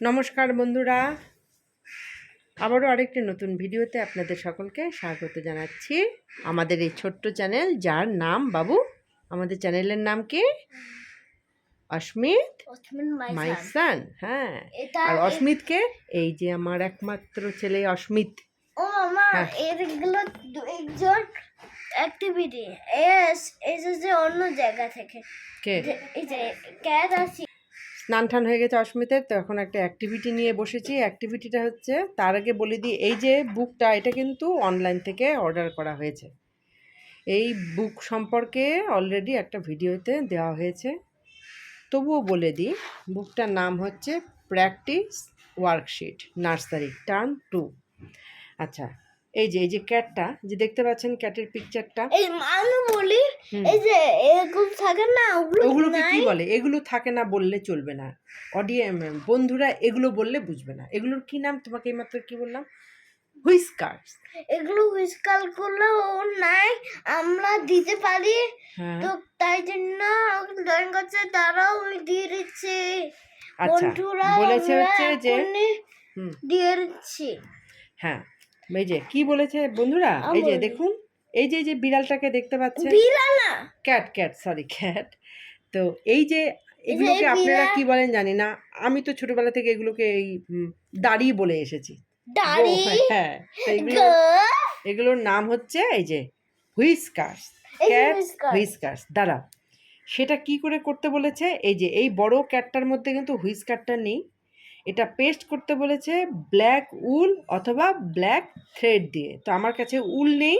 নমস্কার বন্ধুরা। আবারও আরেকটি নতুন ভিডিওতে আপনাদের সকলকে স্বাগত জানাচ্ছি। আমাদের এই ছোট্ট চ্যানেল যার নাম বাবু আমাদের চ্যানেলের নাম কি? অস্মিত মাই মাইসান। সান হ্যাঁ। আর অস্মিতকে এই যে আমার একমাত্র ছেলে অস্মিত। ও মামা হ্যাঁ। এগুলো একজন অ্যাক্টিভিটি এস এস যে অন্য জায়গা থেকে। কে? এই যে ক্যাট স্নান টান হয়ে গেছে অস্মিতের, তো এখন একটা অ্যাক্টিভিটি নিয়ে বসেছি। অ্যাক্টিভিটিটা হচ্ছে, তার আগে বলে দিই, এই যে বুকটা এটা কিন্তু অনলাইন থেকে অর্ডার করা হয়েছে। এই বুক সম্পর্কে অলরেডি একটা ভিডিওতে দেওয়া হয়েছে। তবুও বলে দিই বুকটার নাম হচ্ছে practice worksheet nursery term two আচ্ছা এই যে এই যে ক্যাটটা যে দেখতে পাচ্ছেন ক্যাটের পিকচারটা এই আমি বলি এই যে এগুলো থাকে না ওগুলো ওগুলোকে কি বলে? এগুলো থাকে না বললে চলবে না। অডিও বন্ধুরা এগুলো বললে বুঝবে না। এগুলোর কি নাম? তোমাকে এইমাত্র কি বললাম? হুইস্কার্স এগুলো উইসকাল করলে ও নাই আমরা দিতে পারি। হ্যাঁ। তো তাই জন্য ড্রয়িং করছে তারাও দিয়ে দিচ্ছি। আচ্ছা বন্ধুরা বলেছে হচ্ছে যে দিয়ে দিচ্ছি। হ্যাঁ এই যে কি বলেছে বন্ধুরা? এই যে দেখুন এই যে এই যে বিড়ালটাকে দেখতে পাচ্ছেন। বিড়াল না। Cat cat sorry cat. তো এই যে এগুলোকে আপনারা কি বলেন জানি না। আমি তো ছোটবেলা থেকে এগুলোকে এই দাড়ি বলে এসেছি। দাড়ি? হ্যাঁ এগুলো এগুলোর নাম হচ্ছে এই যে হুইস্কার্স। ক্যাট। হুইস্কার্স। দাঁড়া সেটা কি করে করতে বলেছে? এই যে এই বড় ক্যাটটার মধ্যে কিন্তু হুইস্কারটা নেই। এটা পেস্ট করতে বলেছে ব্ল্যাক উল অথবা ব্ল্যাক থ্রেড দিয়ে। তো আমার কাছে উল নেই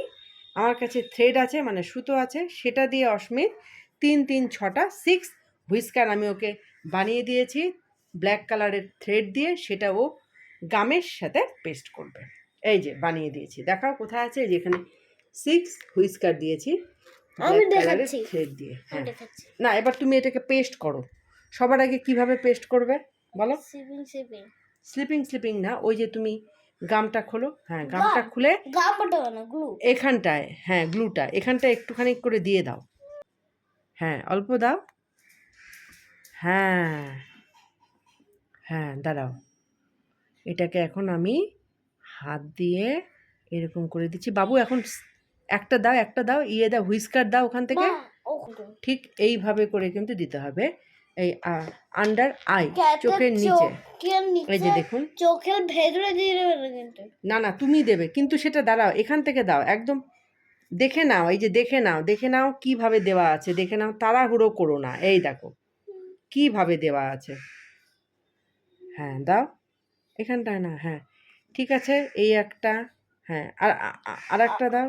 আমার কাছে থ্রেড আছে মানে সুতো আছে সেটা দিয়ে অস্মিত তিন তিন ছটা সিক্স হুইস্কার আমি ওকে বানিয়ে দিয়েছি ব্ল্যাক কালারের থ্রেড দিয়ে সেটা ও গামের সাথে পেস্ট করবে। এই যে বানিয়ে দিয়েছি। দেখাও কোথায় আছে এই যে এখানে সিক্স হুইস্কার দিয়েছি আমি দেখাচ্ছি। thread দিয়ে হ্যাঁ। না এবার তুমি এটাকে পেস্ট করো। সবার আগে কীভাবে পেস্ট করবে? বলো। সিপিং সিপিং স্লিপিং স্লিপিং না ওই যে তুমি গামটা খোলো হ্যাঁ গামটা খুলে গাম পাঠাবো না গ্লু এখানটায় হ্যাঁ গ্লুটা এখানটা একটুখানি করে দিয়ে দাও। হ্যাঁ অল্প দাও। হ্যাঁ হ্যাঁ দাঁড়াও। এটাকে এখন আমি হাত দিয়ে এরকম করে দিচ্ছি। বাবু এখন একটা দাও একটা দাও ইয়ে দাও হুইস্কার দাও ওখান থেকে। ঠিক এইভাবে করে কিন্তু দিতে হবে। এই আন্ডার আই চোখের নিচে। এই যে দেখুন। চোখের ভেতরে দিয়ে দেবে কিন্তু। না না তুমি দেবে কিন্তু সেটা দাঁড়াও এখান থেকে দাও একদম দেখে নাও এই যে দেখে নাও দেখে নাও কীভাবে দেওয়া আছে দেখে নাও তাড়াহুড়ো করো না এই দেখো কীভাবে দেওয়া আছে। হ্যাঁ দাও এখানটায় না হ্যাঁ ঠিক আছে এই একটা হ্যাঁ আর আর একটা দাও।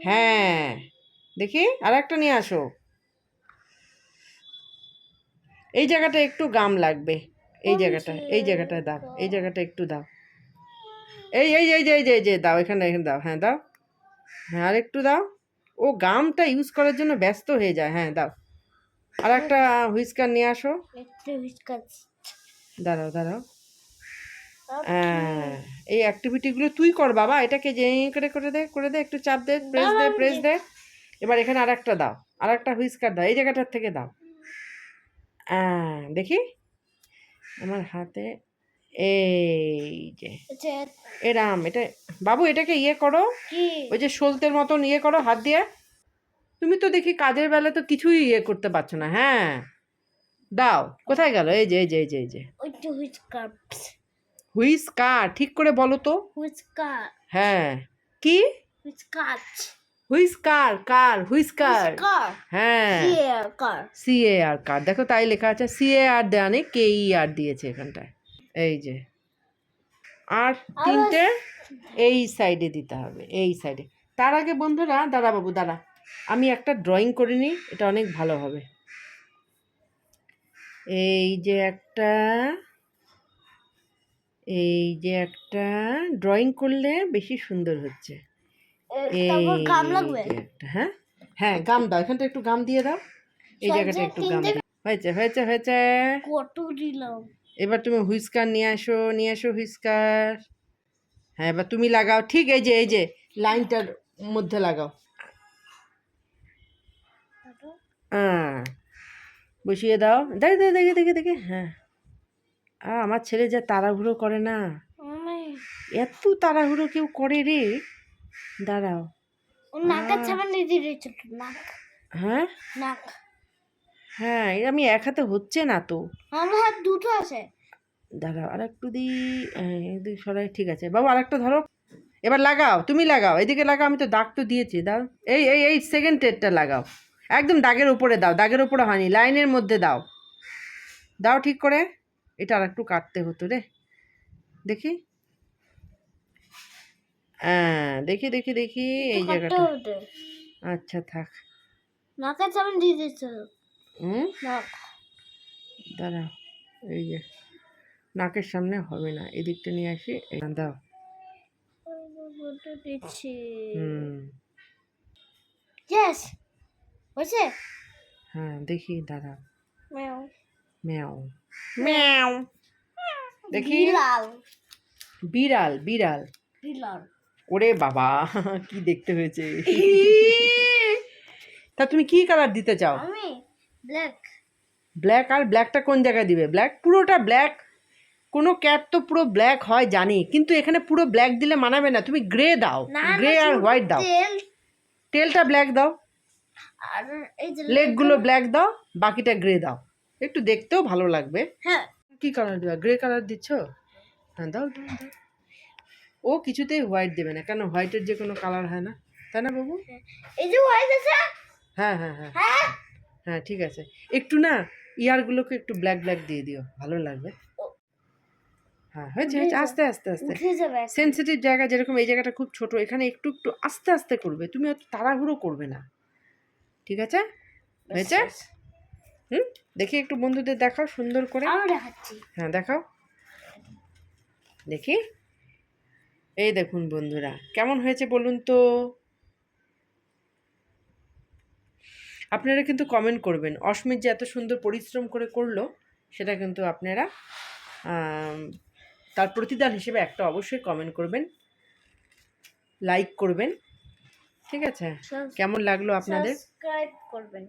হ্যাঁ দেখি আর একটা নিয়ে আসো। এই জায়গাটা একটু গাম লাগবে। এই জায়গাটা এই জায়গাটা দাও এই জায়গাটা একটু দাও। এই এই এই যে এই যে এই যে দাও এখানে এখানে দাও হ্যাঁ দাও। হ্যাঁ আর একটু দাও। ও গামটা ইউজ করার জন্য ব্যস্ত হয়ে যায় হ্যাঁ দাও। আর একটা হুইস্কার নিয়ে আসো। দাঁড়াও দাঁড়াও। হ্যাঁ এই অ্যাক্টিভিটিগুলো তুই কর বাবা। এটাকে যে করে করে দে করে দে একটু চাপ দে প্রেস দে প্রেস দে। এবার এখানে আর একটা দাও আর একটা হুইস্কার দাও এই জায়গাটার থেকে দাও। দেখি। আমার হাতে এই যে এরাম এটা বাবু এটাকে ইয়ে করো। ওই যে সলতের মতন ইয়ে করো হাত দিয়ে। তুমি তো দেখি কাজের বেলা তো কিছুই ইয়ে করতে পারছ না হ্যাঁ? দাও কোথায় গেল? এই যে এই যে এই যে এই যে। হুইস্কার ঠিক করে বলো তো। হুইস্কার। হ্যাঁ। কি? হুইস্কার। হুইস্কার কার হ্যাঁ হিয়ার কার সি এ আর কার দেখো তাই লেখা আছে সি এ আর দেওয়া নেই কে ই আর দিয়েছে এখানটায়। এই যে। আর তিনটে এই সাইডে দিতে হবে এই সাইডে। তার আগে বন্ধুরা দাদা বাবু দাদা আমি একটা ড্রয়িং করে নিই এটা অনেক ভালো হবে। এই যে একটা এই যে একটা ড্রয়িং করলে বেশি সুন্দর হচ্ছে। তারপর গাম লাগবে? হ্যাঁ? হ্যাঁ গাম দাও এখানটা একটু গাম দিয়ে দাও। এই জায়গাটা একটু গাম দাও। হয়েছে হয়েছে হয়েছে। কত দিলাম? এবার তুমি হুইস্কার নিয়ে আসো নিয়ে আসো হুইস্কার। হ্যাঁ এবার তুমি লাগাও। ঠিক এই যে এই যে লাইনটার মধ্যে লাগাও। হ্যাঁ বসিয়ে দাও। দেখে দেখে দেখে দেখে দেখে হ্যাঁ। আমার ছেলে যা তাড়াহুড়ো করে না। এত তাড়াহুড়ো কেউ করে রে। দাঁড়াও। নাকের সামনে দিয়ে দিয়েছিল নাক। হ্যাঁ? নাক। হ্যাঁ এটা আমি এক হাতে হচ্ছে না তো। আমার হাত দুটো আছে। দাঁড়াও আর একটু দিই এদিকে সরাই ঠিক আছে। বাবু আর একটা ধরো। এবার লাগাও তুমি লাগাও। এদিকে লাগাও আমি তো দাগ তো দিয়েছি দাও। এই এই এই সেকেন্ড টেটটা লাগাও। একদম দাগের উপরে দাও দাগের উপরে হয়নি লাইনের মধ্যে দাও। দাও ঠিক করে। এটা আর একটু কাটতে হতো রে। দেখি। হ্যাঁ দেখি দেখি দেখি এই জায়গাটা। আচ্ছা থাক। নাকের সামনে দিয়ে দিয়েছিল হুম দাঁড়াও এই যে নাকের সামনে হবে না এদিকটা নিয়ে আসি দাও। দিচ্ছি। হুম। ইয়েস হয়েছে? হ্যাঁ দেখি দাঁড়াও ম্যাও। ম্যাও। ম্যাও। দেখি। বিড়াল। বিড়াল বিড়াল। বিড়াল। ওরে বাবা কি দেখতে হয়েছে? তা তুমি কি কালার দিতে চাও? আমি ব্ল্যাক ব্ল্যাক আর ব্ল্যাকটা কোন জায়গায় দিবে? ব্ল্যাক পুরোটা ব্ল্যাক কোনো ক্যাট তো পুরো ব্ল্যাক হয় জানি। কিন্তু এখানে পুরো ব্ল্যাক দিলে মানাবে না। তুমি গ্রে দাও। গ্রে আর হোয়াইট দাও। টেলটা ব্ল্যাক দাও। আর লেগগুলো ব্ল্যাক দাও বাকিটা গ্রে দাও। একটু দেখতেও ভালো লাগবে। হ্যাঁ। কি কালার দেওয়া গ্রে কালার দিচ্ছ? হ্যাঁ দাও দাও দাও। ও কিছুতেই হোয়াইট দেবে না। কেন? হোয়াইটের যে কোনো কালার হয় না। তাই না বাবু? এই যে হোয়াইট আছে? হ্যাঁ হ্যাঁ হ্যাঁ। হ্যাঁ? হ্যাঁ ঠিক আছে। একটু না ইয়ারগুলোকে একটু ব্ল্যাক ব্ল্যাক দিয়ে দিও। ভালো লাগবে। হ্যাঁ হয়েছে হয়েছে। আস্তে আস্তে আস্তে। সেন্সিটিভ জায়গা যেরকম এই জায়গাটা খুব ছোট এখানে একটু একটু আস্তে আস্তে করবে। তুমি অত তাড়াহুড়ো করবে না। ঠিক আছে? হয়েছে? হুম? দেখি একটু বন্ধুদের দেখাও সুন্দর করে। হ্যাঁ দেখাও। দেখি। এই দেখুন বন্ধুরা কেমন হয়েছে বলুন তো? আপনারা কিন্তু কমেন্ট করবেন অস্মিত যে এত সুন্দর পরিশ্রম করে করল সেটা কিন্তু আপনারা তার প্রতিদান হিসেবে একটা অবশ্যই কমেন্ট করবেন লাইক করবেন ঠিক আছে? কেমন লাগল আপনাদের? সাবস্ক্রাইব করবেন।